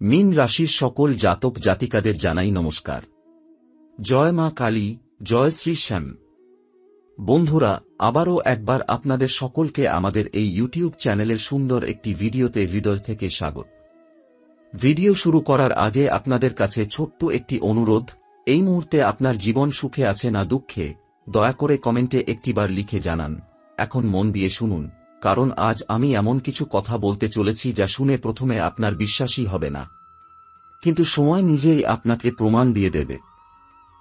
মিন রাশির সকল জাতক জাতিকাদের জানাই নমস্কার। জয় মা কালী, জয় শ্রী শ্যাম। বন্ধুরা, আবারও একবার আপনাদের সকলকে আমাদের এই ইউটিউব চ্যানেলের সুন্দর একটি ভিডিওতে হৃদয় থেকে স্বাগত। ভিডিও শুরু করার আগে আপনাদের কাছে ছোট্ট একটি অনুরোধ, এই মুহূর্তে আপনার জীবন সুখে আছে না দুঃখে, দয়া করে কমেন্টে একটিবার লিখে জানান। এখন মন দিয়ে শুনুন। কারণ আজ আমি এমন কিছু কথা বলতে চলেছি যা শুনে প্রথমে আপনার বিশ্বাসই হবে না। কিন্তু সময় নিজেই আপনাকে প্রমাণ দিয়ে দেবে।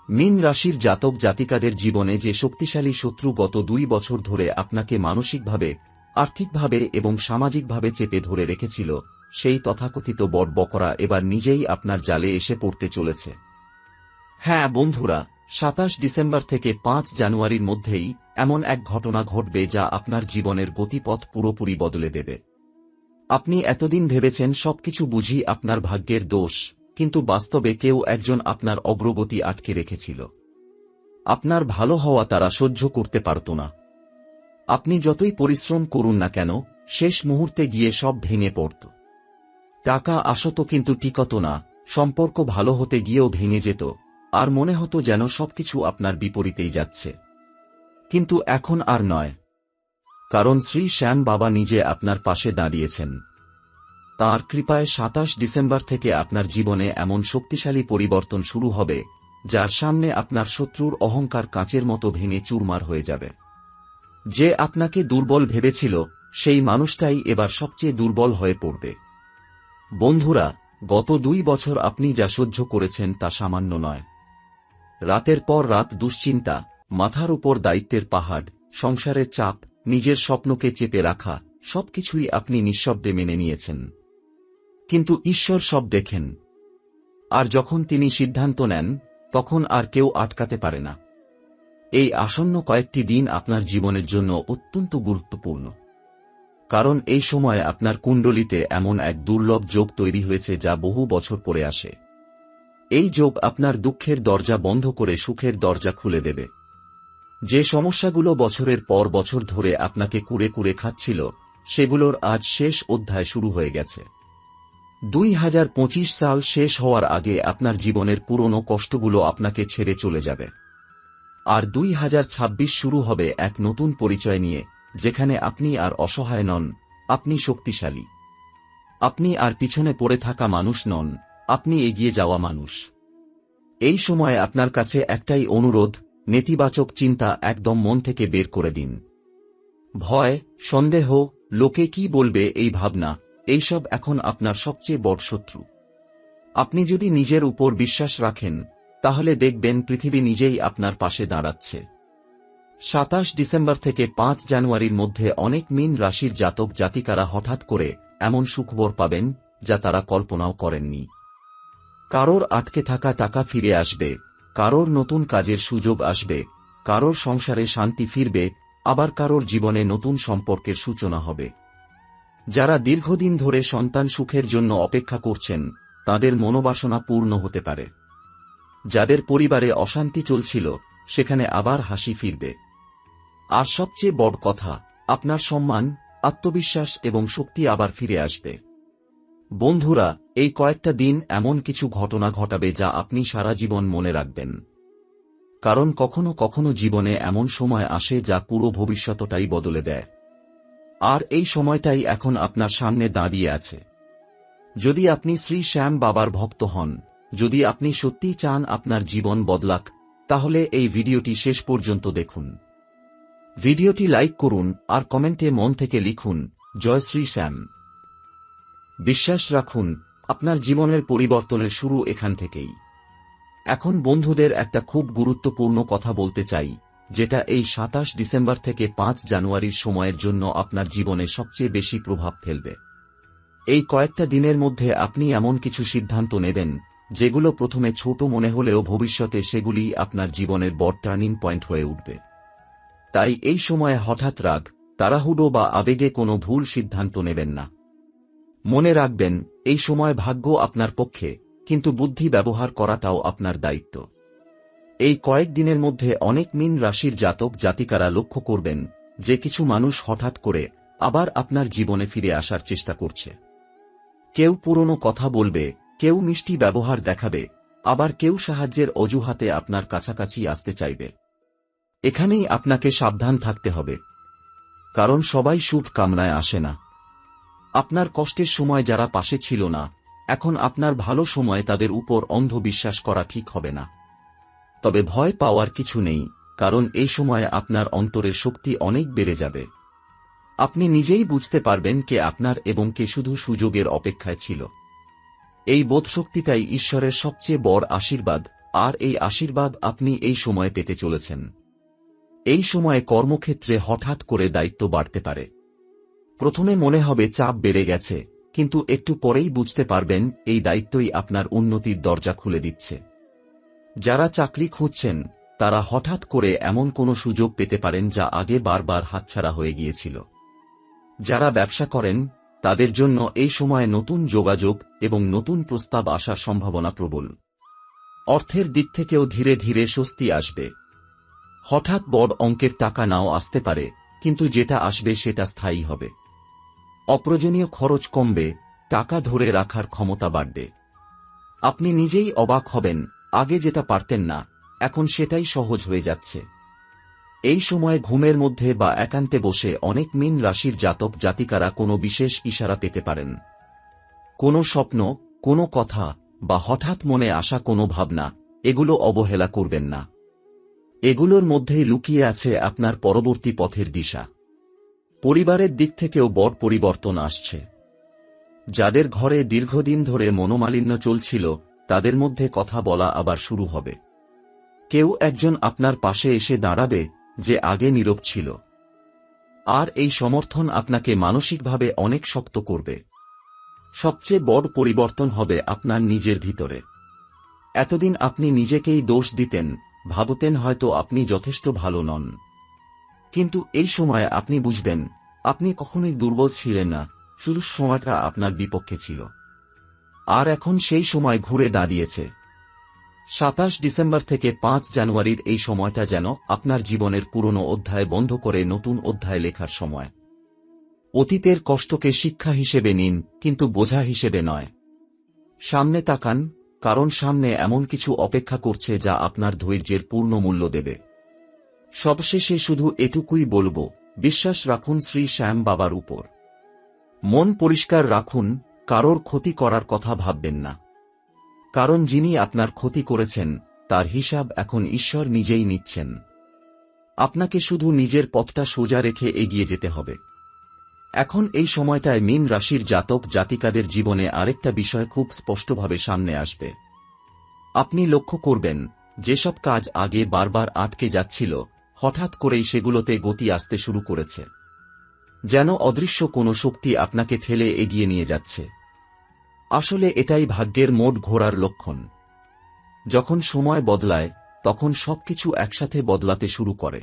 মিন রাশির জাতক জাতিকাদের জীবনে যে শক্তিশালী শত্রু গত দুই বছর ধরে আপনাকে মানসিকভাবে, আর্থিকভাবে এবং সামাজিকভাবে চেপে ধরে রেখেছিল, সেই তথাকথিত বট বকরা এবার নিজেই আপনার জালে এসে পড়তে চলেছে। হ্যাঁ বন্ধুরা সাতাশ ডিসেম্বর থেকে পাঁচ জানুয়ারির মধ্যেই এমন এক ঘটনা ঘটবে যা আপনার জীবনের গতিপথ পুরোপুরি বদলে দেবে। আপনি এতদিন ভেবেছেন সবকিছু বুঝি আপনার ভাগ্যের দোষ, কিন্তু বাস্তবে কেউ একজন আপনার অগ্রগতি আটকে রেখেছিল। আপনার ভালো হওয়া তারা সহ্য করতে পারত না। আপনি যতই পরিশ্রম করুন না কেন, শেষ মুহূর্তে গিয়ে সব ভেঙে পড়ত। টাকা আসত কিন্তু টিকত না, সম্পর্ক ভালো হতে গিয়েও ভেঙে যেত। আর মনে হতো যেন সবকিছু আপনার বিপরীতেই যাচ্ছে। কিন্তু এখন আর নয়। কারণ শ্রী শ্যাম বাবা নিজে আপনার পাশে দাঁড়িয়েছেন। তাঁর কৃপায় সাতাশ ডিসেম্বর থেকে আপনার জীবনে এমন শক্তিশালী পরিবর্তন শুরু হবে, যার সামনে আপনার শত্রুর অহংকার কাঁচের মতো ভেঙে চুরমার হয়ে যাবে। যে আপনাকে দুর্বল ভেবেছিল, সেই মানুষটাই এবার সবচেয়ে দুর্বল হয়ে পড়বে। বন্ধুরা, গত দুই বছর আপনি যা সহ্য করেছেন তা সামান্য নয়। রাতের পর রাত দুশ্চিন্তা, মাথার উপর দায়িত্বের পাহাড়, সংসারের চাপ, নিজের স্বপ্নকে চেপে রাখা, সবকিছুই আপনি নিঃশব্দে মেনে নিয়েছেন। কিন্তু ঈশ্বর সব দেখেন। আর যখন তিনি সিদ্ধান্ত নেন, তখন আর কেউ আটকাতে পারে না। এই আসন্ন কয়েকটি দিন আপনার জীবনের জন্য অত্যন্ত গুরুত্বপূর্ণ। কারণ এই সময় আপনার কুণ্ডলিতে এমন এক দুর্লভ যোগ তৈরি হয়েছে যা বহু বছর পরে আসে। এই যোগ আপনার দুঃখের দরজা বন্ধ করে সুখের দরজা খুলে দেবে। যে সমস্যাগুলো বছরের পর বছর ধরে আপনাকে কুড়ে কুড়ে খাচ্ছিল, সেগুলোর আজ শেষ অধ্যায় শুরু হয়ে গেছে। দুই হাজার পঁচিশ সাল শেষ হওয়ার আগে আপনার জীবনের পুরনো কষ্টগুলো আপনাকে ছেড়ে চলে যাবে। আর দুই হাজার ছাব্বিশ শুরু হবে এক নতুন পরিচয় নিয়ে, যেখানে আপনি আর অসহায় নন, আপনি শক্তিশালী। আপনি আর পিছনে পড়ে থাকা মানুষ নন আপনি এগিয়ে যাওয়া মানুষ। এই সময় আপনার কাছে একটাই অনুরোধ, নেতিবাচক চিন্তা একদম মন থেকে বের করে দিন। ভয়, সন্দেহ, লোকে কি বলবে এই ভাবনা, এইসব এখন আপনার সবচেয়ে বড় শত্রু। আপনি যদি নিজের উপর বিশ্বাস রাখেন, তাহলে দেখবেন পৃথিবী নিজেই আপনার পাশে দাঁড়াচ্ছে। সাতাশ ডিসেম্বর থেকে পাঁচ জানুয়ারির মধ্যে অনেক মিন রাশির জাতক জাতিকারা হঠাৎ করে এমন সুখবর পাবেন, যা তারা কল্পনাও করেননি। কারোর আটকে থাকা টাকা ফিরে আসবে, কারোর নতুন কাজের সুযোগ আসবে, কারোর সংসারে শান্তি ফিরবে, আবার কারোর জীবনে নতুন সম্পর্কের সূচনা হবে। যারা দীর্ঘদিন ধরে সন্তান সুখের জন্য অপেক্ষা করছেন, তাদের মনোবাসনা পূর্ণ হতে পারে। যাদের পরিবারে অশান্তি চলছিল, সেখানে আবার হাসি ফিরবে। আর সবচেয়ে বড় কথা, আপনার সম্মান, আত্মবিশ্বাস এবং শক্তি আবার ফিরে আসবে। বন্ধুরা, এই কয়েকটা দিন এমন কিছু ঘটনা ঘটাবে যা আপনি সারা জীবন মনে রাখবেন। কারণ কখনো কখনো জীবনে এমন সময় আসে যা পুরো ভবিষ্যতটাই বদলে দেয়। আর এই সময়টাই এখন আপনার সামনে দাঁড়িয়ে আছে। যদি আপনি শ্রী শ্যাম বাবার ভক্ত হন, যদি আপনি সত্যিই চান আপনার জীবন বদলাক, তাহলে এই ভিডিওটি শেষ পর্যন্ত দেখুন। ভিডিওটি লাইক করুন আর কমেন্টে মন থেকে লিখুন, জয় শ্রী শ্যাম। বিশ্বাস রাখুন, আপনার জীবনের পরিবর্তনের শুরু এখান থেকেই। এখন বন্ধুদের একটা খুব গুরুত্বপূর্ণ কথা বলতে চাই, যেটা এই সাতাশ ডিসেম্বর থেকে পাঁচ জানুয়ারির সময়ের জন্য আপনার জীবনে সবচেয়ে বেশি প্রভাব ফেলবে। এই কয়েকটা দিনের মধ্যে আপনি এমন কিছু সিদ্ধান্ত নেবেন, যেগুলো প্রথমে ছোট মনে হলেও ভবিষ্যতে সেগুলি আপনার জীবনের বড় টার্নিং পয়েন্ট হয়ে উঠবে। তাই এই সময়ে হঠাৎ রাগ, তাড়াহুড়ো বা আবেগে কোনো ভুল সিদ্ধান্ত নেবেন না। মনে রাখবেন, এই সময় ভাগ্য আপনার পক্ষে, কিন্তু বুদ্ধি ব্যবহার করাটাও আপনার দায়িত্ব। এই কয়েক দিনের মধ্যে অনেক মিন রাশির জাতক জাতিকারা লক্ষ্য করবেন, যে কিছু মানুষ হঠাৎ করে আবার আপনার জীবনে ফিরে আসার চেষ্টা করছে। কেউ পুরনো কথা বলবে, কেউ মিষ্টি ব্যবহার দেখাবে, আবার কেউ সাহায্যের অজুহাতে আপনার কাছাকাছি আসতে চাইবে। এখানেই আপনাকে সাবধান থাকতে হবে। কারণ সবাই শুভ কামনায় আসে না। আপনার কষ্টের সময় যারা পাশে ছিল না, এখন আপনার ভালো সময় তাদের উপর অন্ধ বিশ্বাস করা ঠিক হবে না। তবে ভয় পাওয়ার কিছু নেই, কারণ এই সময় আপনার অন্তরের শক্তি অনেক বেড়ে যাবে। আপনি নিজেই বুঝতে পারবেন কে আপনার এবং কে শুধু সুযোগের অপেক্ষায় ছিল। এই বোধশক্তিটাই ঈশ্বরের সবচেয়ে বড় আশীর্বাদ, আর এই আশীর্বাদ আপনি এই সময়ে পেতে চলেছেন। এই সময়ে কর্মক্ষেত্রে হঠাৎ করে দায়িত্ব বাড়তে পারে। প্রথমে মনে হবে চাপ বেড়ে গেছে, কিন্তু একটু পরেই বুঝতে পারবেন এই দায়িত্বই আপনার উন্নতির দরজা খুলে দিচ্ছে। যারা চাকরি খুঁজছেন, তারা হঠাৎ করে এমন কোনো সুযোগ পেতে পারেন যা আগে বারবার হাতছাড়া হয়ে গিয়েছিল। যারা ব্যবসা করেন, তাদের জন্য এই সময়ে নতুন যোগাযোগ এবং নতুন প্রস্তাব আসার সম্ভাবনা প্রবল। অর্থের দিক থেকেও ধীরে ধীরে স্বস্তি আসবে। হঠাৎ বড় অঙ্কের টাকা নাও আসতে পারে, কিন্তু যেটা আসবে সেটা স্থায়ী হবে। অপ্রয়োজনীয় খরচ কমবে, টাকা ধরে রাখার ক্ষমতা বাড়বে। আপনি নিজেই অবাক হবেন, আগে যেটা পারতেন না, এখন সেটাই সহজ হয়ে যাচ্ছে। এই সময় ঘুমের মধ্যে বা একান্তে বসে অনেক মিন রাশির জাতক জাতিকারা কোনো বিশেষ ইশারা পেতে পারেন। কোনো স্বপ্ন, কোনো কথা বা হঠাৎ মনে আসা কোনো ভাবনা, এগুলো অবহেলা করবেন না। এগুলোর মধ্যেই লুকিয়ে আছে আপনার পরবর্তী পথের দিশা। পরিবারের দিক থেকেও বড় পরিবর্তন আসছে। যাদের ঘরে দীর্ঘদিন ধরে মনোমালিন্য চলছিল, তাদের মধ্যে কথা বলা আবার শুরু হবে। কেউ একজন আপনার পাশে এসে দাঁড়াবে, যে আগে নীরব ছিল। আর এই সমর্থন আপনাকে মানসিকভাবে অনেক শক্ত করবে। সবচেয়ে বড় পরিবর্তন হবে আপনার নিজের ভিতরে। এতদিন আপনি নিজেকেই দোষ দিতেন, ভাবতেন হয়তো আপনি যথেষ্ট ভালো নন। কিন্তু এই সময় আপনি বুঝবেন, আপনি কখনোই দুর্বল ছিলেন না, শুধু সময়টা আপনার বিপক্ষে ছিল। আর এখন সেই সময় ঘুরে দাঁড়িয়েছে। সাতাশ ডিসেম্বর থেকে পাঁচ জানুয়ারির এই সময়টা যেন আপনার জীবনের পুরনো অধ্যায় বন্ধ করে নতুন অধ্যায় লেখার সময়। অতীতের কষ্টকে শিক্ষা হিসেবে নিন, কিন্তু বোঝা হিসেবে নয়। সামনে তাকান, কারণ সামনে এমন কিছু অপেক্ষা করছে যা আপনার ধৈর্যের পূর্ণ মূল্য দেবে। সবশেষে শুধু এটুকুই বলব, বিশ্বাস রাখুন শ্রী শ্যাম বাবার উপর। মন পরিষ্কার রাখুন, কারোর ক্ষতি করার কথা ভাববেন না। কারণ যিনি আপনার ক্ষতি করেছেন, তার হিসাব এখন ঈশ্বর নিজেই নিচ্ছেন। আপনাকে শুধু নিজের পথটা সোজা রেখে এগিয়ে যেতে হবে। এখন এই সময়টায় মিন রাশির জাতক জাতিকাদের জীবনে আরেকটা বিষয় খুব স্পষ্টভাবে সামনে আসবে। আপনি লক্ষ্য করবেন, যেসব কাজ আগে বারবার আটকে যাচ্ছিল হঠাৎ করেই সেগুলোতে গতি আসতে শুরু করেছে। যেন অদৃশ্য কোনো শক্তি আপনাকে ঠেলে এগিয়ে নিয়ে যাচ্ছে। আসলে এটাই ভাগ্যের মোট ঘোরার লক্ষণ। যখন সময় বদলায়, তখন সবকিছু একসাথে বদলাতে শুরু করে।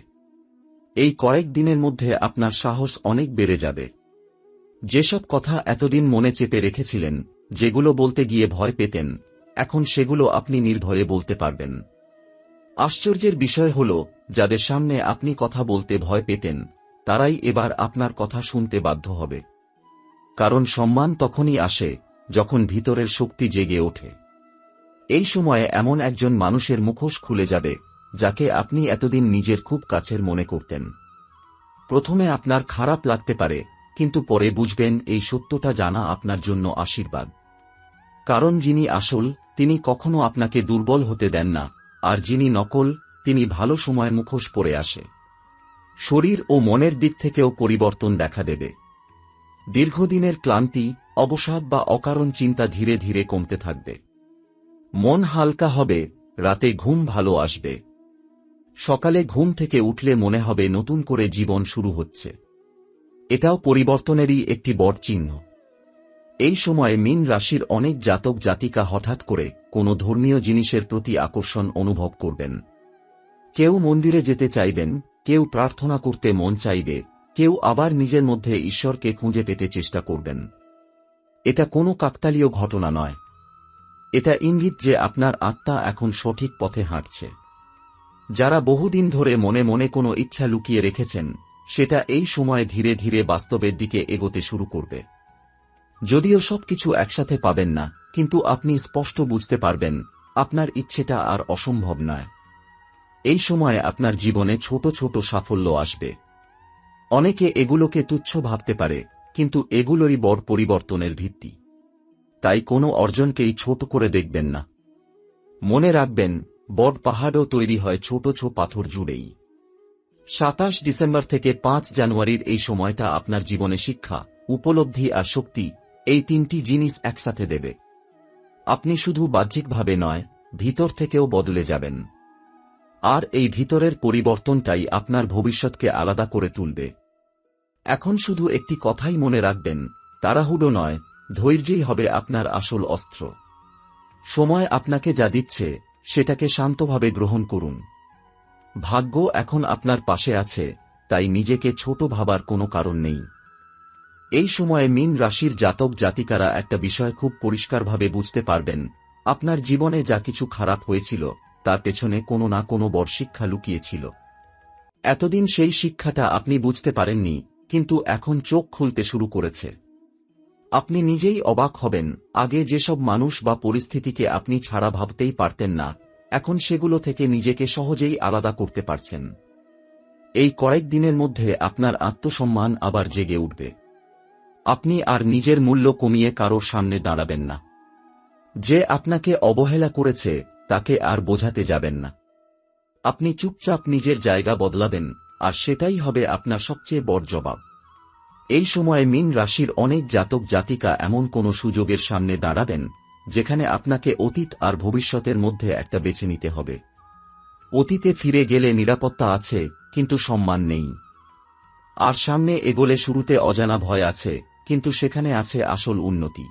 এই কয়েক দিনের মধ্যে আপনার সাহস অনেক বেড়ে যাবে। যেসব কথা এতদিন মনে চেপে রেখেছিলেন, যেগুলো বলতে গিয়ে ভয় পেতেন, এখন সেগুলো আপনি নির্ভয়ে বলতে পারবেন। আশ্চর্যের বিষয় হল যাদের সামনে আপনি কথা বলতে ভয় পেতেন, তারাই এবার আপনার কথা শুনতে বাধ্য হবে। কারণ সম্মান তখনই আসে, যখন ভিতরের শক্তি জেগে ওঠে। এই সময়ে এমন একজন মানুষের মুখোশ খুলে যাবে, যাকে আপনি এতদিন নিজের খুব কাছের মনে করতেন। প্রথমে আপনার খারাপ লাগতে পারে, কিন্তু পরে বুঝবেন এই সত্যটা জানা আপনার জন্য আশীর্বাদ। কারণ যিনি আসল, তিনি কখনো আপনাকে দুর্বল হতে দেন না, আর যিনি নকল তিনি ভালো সময় মুখোশ পরে আসে। শরীর ও মনের দিক থেকেও পরিবর্তন দেখা দেবে। দীর্ঘদিনের ক্লান্তি, অবসাদ বা অকারণ চিন্তা ধীরে ধীরে কমতে থাকবে। মন হালকা হবে, রাতে ঘুম ভালো আসবে। সকালে ঘুম থেকে উঠলে মনে হবে নতুন করে জীবন শুরু হচ্ছে। এটাও পরিবর্তনেরই একটি বড় চিহ্ন। এই সময়ে মিন রাশির অনেক জাতক জাতিকা হঠাৎ করে কোনো ধর্মীয় জিনিসের প্রতি আকর্ষণ অনুভব করবেন। কেউ মন্দিরে যেতে চাইবেন, কেউ প্রার্থনা করতে মন চাইবে, কেউ আবার নিজের মধ্যে ঈশ্বরকে খুঁজে পেতে চেষ্টা করবেন। এটা কোনো কাকতালীয় ঘটনা নয়। এটা ইঙ্গিত যে আপনার আত্মা এখন সঠিক পথে হাঁটছে। যারা বহুদিন ধরে মনে মনে কোনো ইচ্ছা লুকিয়ে রেখেছেন, সেটা এই সময় ধীরে ধীরে বাস্তবের দিকে এগোতে শুরু করবে। যদিও সবকিছু একসাথে পাবেন না, কিন্তু আপনি স্পষ্ট বুঝতে পারবেন, আপনার ইচ্ছেটা আর অসম্ভব নয়। এই সময়ে আপনার জীবনে ছোট ছোট সাফল্য আসবে। অনেকে এগুলোকে তুচ্ছ ভাবতে পারে, কিন্তু এগুলোই বড় পরিবর্তনের ভিত্তি। তাই কোনো অর্জনকেই ছোট করে দেখবেন না। মনে রাখবেন, বড় পাহাড়ও তৈরি হয় ছোট ছোট পাথর জুড়েই। সাতাশ ডিসেম্বর থেকে পাঁচ জানুয়ারির এই সময়টা আপনার জীবনে শিক্ষা, উপলব্ধি আর শক্তি, এই তিনটি জিনিস একসাথে দেবে। আপনি শুধু বাহ্যিকভাবে নয়, ভিতর থেকেও বদলে যাবেন। আর এই ভিতরের পরিবর্তনটাই আপনার ভবিষ্যৎকে আলাদা করে তুলবে। এখন শুধু একটি কথাই মনে রাখবেন তাড়াহুড়ো নয়, ধৈর্যই হবে আপনার আসল অস্ত্র। সময় আপনাকে যা দিচ্ছে, সেটাকে শান্তভাবে গ্রহণ করুন। ভাগ্য এখন আপনার পাশে আছে, তাই নিজেকে ছোট ভাবার কোনো কারণ নেই। এই সময়ে মিন রাশির জাতক জাতিকারা একটা বিষয় খুব পরিষ্কারভাবে বুঝতে পারবেন, আপনার জীবনে যা কিছু খারাপ হয়েছিল তার পেছনে কোনো না কোনো বড় শিক্ষা লুকিয়েছিল। এতদিন সেই শিক্ষাটা আপনি বুঝতে পারেননি, কিন্তু এখন চোখ খুলতে শুরু করেছে। আপনি নিজেই অবাক হবেন, আগে যেসব মানুষ বা পরিস্থিতিকে আপনি ছাড়া ভাবতেই পারতেন না, এখন সেগুলো থেকে নিজেকে সহজেই আলাদা করতে পারছেন। এই কয়েক দিনের মধ্যে আপনার আত্মসম্মান আবার জেগে উঠবে। আপনি আর নিজের মূল্য কমিয়ে কারোর সামনে দাঁড়াবেন না। যে আপনাকে অবহেলা করেছে তাকে আর বোঝাতে যাবেন না। আপনি চুপচাপ নিজের জায়গা বদলাবেন, আর সেটাই হবে আপনার সবচেয়ে বড় জবাব। এই সময়ে মিন রাশির অনেক জাতক জাতিকা এমন কোনো সুযোগের সামনে দাঁড়াবেন, যেখানে আপনাকে অতীত আর ভবিষ্যতের মধ্যে একটা বেছে নিতে হবে। অতীতে ফিরে গেলে নিরাপত্তা আছে, কিন্তু সম্মান নেই। আর সামনে এগোলে শুরুতে অজানা ভয় আছে, কিন্তু সেখানে আছে আসল উন্নতি।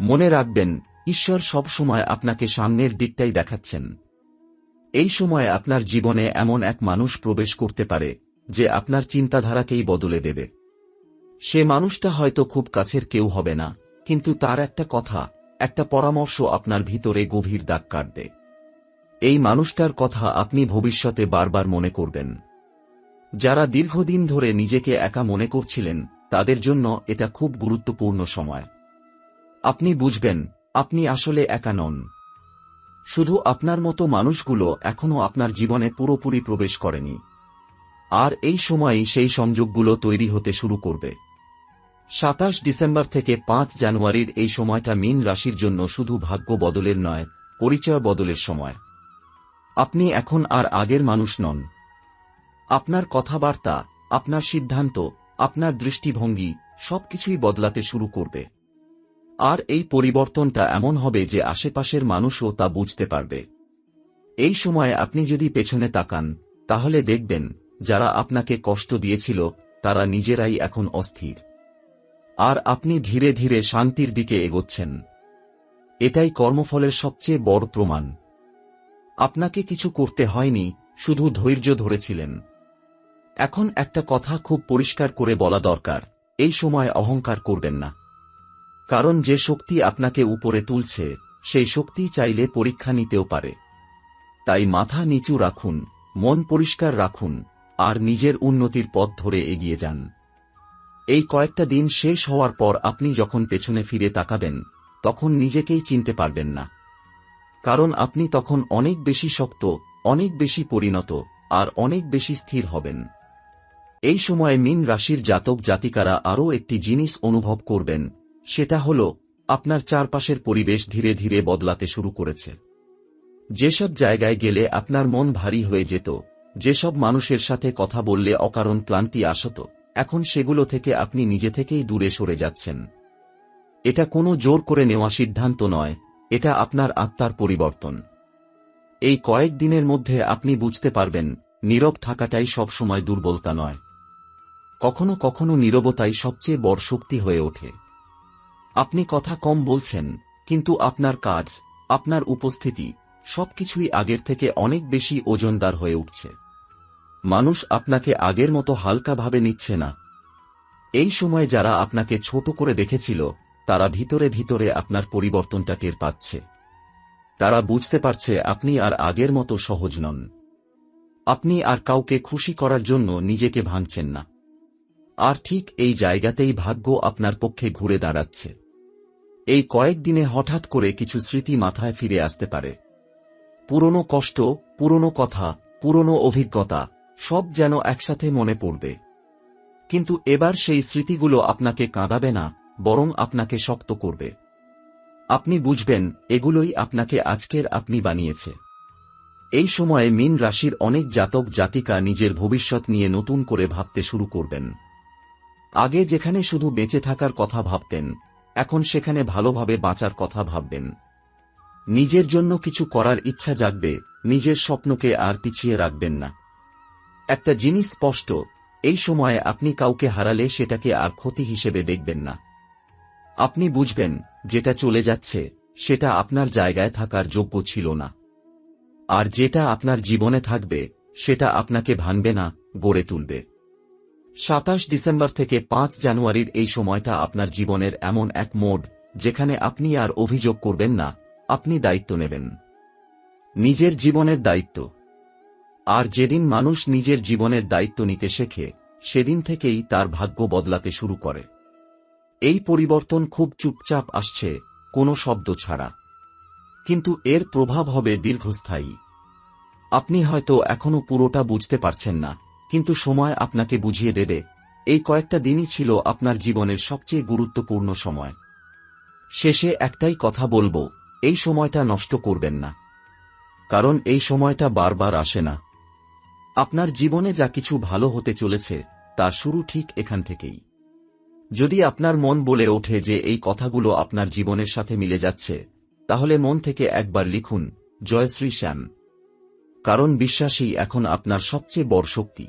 মনে রাখবেন ঈশ্বর সব সময় আপনাকে সামনের দিকটাই দেখাচ্ছেন। এই সময় আপনার জীবনে এমন এক মানুষ প্রবেশ করতে পারে, যে আপনার চিন্তাধারাকেই বদলে দেবে। সে মানুষটা হয়তো খুব কাছের কেউ হবে না, কিন্তু তার একটা কথা, একটা পরামর্শ আপনার ভিতরে গভীর দাগ কাটবে। এই মানুষটার কথা আপনি ভবিষ্যতে বারবার মনে করবেন। যারা দীর্ঘদিন ধরে নিজেকে একা মনে করছিলেন, তাদের জন্য এটা খুব গুরুত্বপূর্ণ সময়। আপনি বুঝবেন আপনি আসলে একা নন। শুধু আপনার মতো মানুষগুলো এখনও আপনার জীবনে পুরোপুরি প্রবেশ করেনি। আর এই সময়েই সেই সংযোগগুলো তৈরি হতে শুরু করবে। সাতাশ ডিসেম্বর থেকে পাঁচ জানুয়ারির এই সময়টা মিন রাশির জন্য শুধু ভাগ্য বদলের নয়, পরিচয় বদলের সময়। আপনি এখন আর আগের মানুষ নন। আপনার কথাবার্তা, আপনার সিদ্ধান্ত, আপনার দৃষ্টিভঙ্গি সবকিছুই বদলাতে শুরু করবে। আর এই পরিবর্তনটা এমন হবে যে আশেপাশের মানুষও তা বুঝতে পারবে। এই সময়ে আপনি যদি পেছনে তাকান, তাহলে দেখবেন, যারা আপনাকে কষ্ট দিয়েছিল, তারা নিজেরাই এখন অস্থির। আর আপনি ধীরে ধীরে শান্তির দিকে এগোচ্ছেন। এটাই কর্মফলের সবচেয়ে বড় প্রমাণ। আপনাকে কিছু করতে হয়নি, শুধু ধৈর্য ধরেছিলেন। এখন একটা কথা খুব পরিষ্কার করে বলা দরকার, এই সময় অহংকার করবেন না। কারণ যে শক্তি আপনাকে উপরে তুলছে, সেই শক্তি চাইলে পরীক্ষা নিতেও পারে। তাই মাথা নিচু রাখুন, মন পরিষ্কার রাখুন, আর নিজের উন্নতির পথ ধরে এগিয়ে যান। এই কয়েকটা দিন শেষ হওয়ার পর আপনি যখন পেছনে ফিরে তাকাবেন, তখন নিজেকেই চিনতে পারবেন না। কারণ আপনি তখন অনেক বেশি শক্ত, অনেক বেশি পরিণত, আর অনেক বেশি স্থির হবেন। এই সময়ে মিন রাশির জাতক জাতিকারা আরও একটি জিনিস অনুভব করবেন সেটা হল, আপনার চারপাশের পরিবেশ ধীরে ধীরে বদলাতে শুরু করেছে। যেসব জায়গায় গেলে আপনার মন ভারী হয়ে যেত, যেসব মানুষের সাথে কথা বললে অকারণ ক্লান্তি আসত, এখন সেগুলো থেকে আপনি নিজে থেকেই দূরে সরে যাচ্ছেন। এটা কোনো জোর করে নেওয়া সিদ্ধান্ত নয়, এটা আপনার আত্মার পরিবর্তন। এই কয়েক দিনের মধ্যে আপনি বুঝতে পারবেন, নীরব থাকাটাই সবসময় দুর্বলতা নয়। কখনো কখনো নীরবতাই সবচেয়ে বড় শক্তি হয়ে ওঠে। আপনি কথা কম বলছেন, কিন্তু আপনার কাজ, আপনার উপস্থিতি, সবকিছুই আগের থেকে অনেক বেশি ওজনদার হয়ে উঠছে। মানুষ আপনাকে আগের মতো হালকাভাবে নিচ্ছে না। এই সময় যারা আপনাকে ছোট করে দেখেছিল, তারা ভিতরে ভিতরে আপনার পরিবর্তনটা টের পাচ্ছে। তারা বুঝতে পারছে আপনি আর আগের মতো সহজ নন। আপনি আর কাউকে খুশি করার জন্য নিজেকে ভাঙছেন না। আর ঠিক এই জায়গাতেই ভাগ্য আপনার পক্ষে ঘুরে দাঁড়াচ্ছে। এই কয়েকদিনে হঠাৎ করে কিছু স্মৃতি মাথায় ফিরে আসতে পারে। পুরনো কষ্ট, পুরনো কথা, পুরনো অভিজ্ঞতা, সব যেন একসাথে মনে পড়বে। কিন্তু এবার সেই স্মৃতিগুলো আপনাকে কাঁদাবে না, বরং আপনাকে শক্ত করবে। আপনি বুঝবেন, এগুলোই আপনাকে আজকের আপনি বানিয়েছে। এই সময়ে মিন রাশির অনেক জাতক জাতিকা নিজের ভবিষ্যৎ নিয়ে নতুন করে ভাবতে শুরু করবেন। আগে যেখানে শুধু বেঁচে থাকার কথা ভাবতেন এখন সেখানে ভালোভাবে বাঁচার কথা ভাববেন। নিজের জন্য কিছু করার ইচ্ছা জাগবে, নিজের স্বপ্নকে আর পিছিয়ে রাখবেন না। একটা জিনিস স্পষ্ট, এই সময়ে আপনি কাউকে হারালে সেটাকে আর ক্ষতি হিসেবে দেখবেন না। আপনি বুঝবেন, যেটা চলে যাচ্ছে, সেটা আপনার জায়গায় থাকার যোগ্য ছিল না। আর যেটা আপনার জীবনে থাকবে, সেটা আপনাকে ভাঙবে না, গড়ে তুলবে। সাতাশ ডিসেম্বর থেকে পাঁচ জানুয়ারির এই সময়টা আপনার জীবনের এমন এক মোড, যেখানে আপনি আর অভিযোগ করবেন না, আপনি দায়িত্ব নেবেন। নিজের জীবনের দায়িত্ব। আর যেদিন মানুষ নিজের জীবনের দায়িত্ব নিতে শেখে, সেদিন থেকেই তার ভাগ্য বদলাতে শুরু করে। এই পরিবর্তন খুব চুপচাপ আসছে, কোনো শব্দ ছাড়া। কিন্তু এর প্রভাব হবে দীর্ঘস্থায়ী। আপনি হয়তো এখনও পুরোটা বুঝতে পারছেন না। কিন্তু সময় আপনাকে বুঝিয়ে দেবে, এই কয়েকটা দিনই ছিল আপনার জীবনের সবচেয়ে গুরুত্বপূর্ণ সময়। শেষে একটাই কথা বলব, এই সময়টা নষ্ট করবেন না। কারণ এই সময়টা বারবার আসে না। আপনার জীবনে যা কিছু ভালো হতে চলেছে, তা শুরু ঠিক এখান থেকেই। যদি আপনার মন বলে ওঠে যে এই কথাগুলো আপনার জীবনের সাথে মিলে যাচ্ছে, তাহলে মন থেকে একবার লিখুন, জয়শ্রী শ্যাম। কারণ বিশ্বাসই এখন আপনার সবচেয়ে বড় শক্তি।